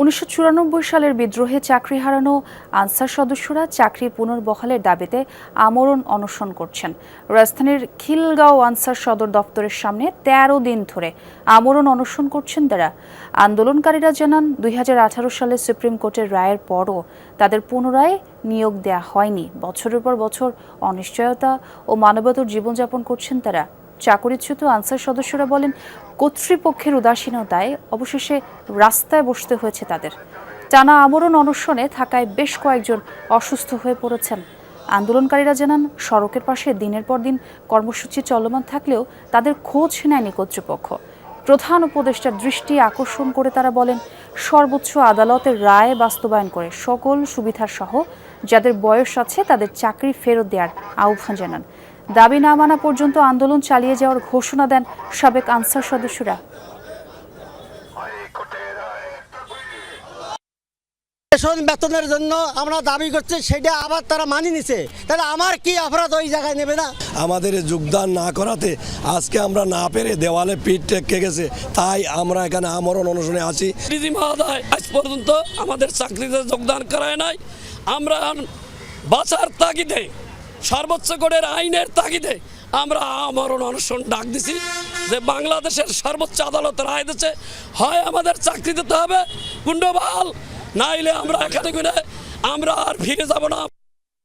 উনিশশো চুরানব্বই সালের বিদ্রোহে চাকরি হারানো আনসার সদস্যরা চাকরি পুনর্বহালের দাবিতে আমরণ অনশন করছেন। রাজধানীর খিলগাঁও আনসার সদর দপ্তরের সামনে ১৩ দিন ধরে আমরণ অনশন করছেন তারা। আন্দোলনকারীরা জানান, দুই হাজার আঠারো সালে সুপ্রিম কোর্টের রায়ের পরও তাদের পুনরায় নিয়োগ দেয়া হয়নি। বছরের পর বছর অনিশ্চয়তা ও মানবতার জীবনযাপন করছেন তারা। চাকরিচ্যুত আনসার সদস্যরা বলেন, কর্তৃপক্ষের উদাসীনতায় অবশেষে রাস্তায় বসতে হয়েছে তাদের। টানা আমরণ অনশনে থাকায় বেশ কয়েকজন অসুস্থ হয়ে পড়েছেন। আন্দোলনকারীরা জানান, সড়কের পাশে দিনের পর দিন কর্মসূচি চলমান থাকলেও তাদের খোঁজ নেয়নি কর্তৃপক্ষ। প্রধান উপদেষ্টার দৃষ্টি আকর্ষণ করে তারা বলেন, সর্বোচ্চ আদালতের রায় বাস্তবায়ন করে সকল সুবিধার সহ যাদের বয়স আছে তাদের চাকরি ফেরত দেওয়ার আহ্বান জানান। দাবি না মানা পর্যন্ত আন্দোলন চালিয়ে যাওয়ার ঘোষণা দেন সাবেক আনসার সদস্যরা। বেতন বেতনের জন্য আমরা দাবি করছি সেটা আবার তারা মানি নিছে। তাহলে আমার কি অপরাধ ওই জায়গায় নেবে না? আমাদের যোগদান না করাতে আজকে আমরা না পেরে দেওয়ালে পিঠ টেকে গেছে তাই আমরা এখানে আমরণ অনুশীলনে আছি। মহোদয় আজ পর্যন্ত আমাদের চাকরিতে যোগদান করায় নাই। আমরা বাঁচার তাগিদে সর্বোচ্চ কোর্টের আইনের তাগিদে আমরা আমরণ অনশন ডাক দিছি যে বাংলাদেশের সর্বোচ্চ আদালত রায় দিচ্ছে। হয় আমাদের চাকরি দিতে হবে। কুণ্ডবাল, নাইলে আমরা এখানে আমরা আর ফিরে যাব না।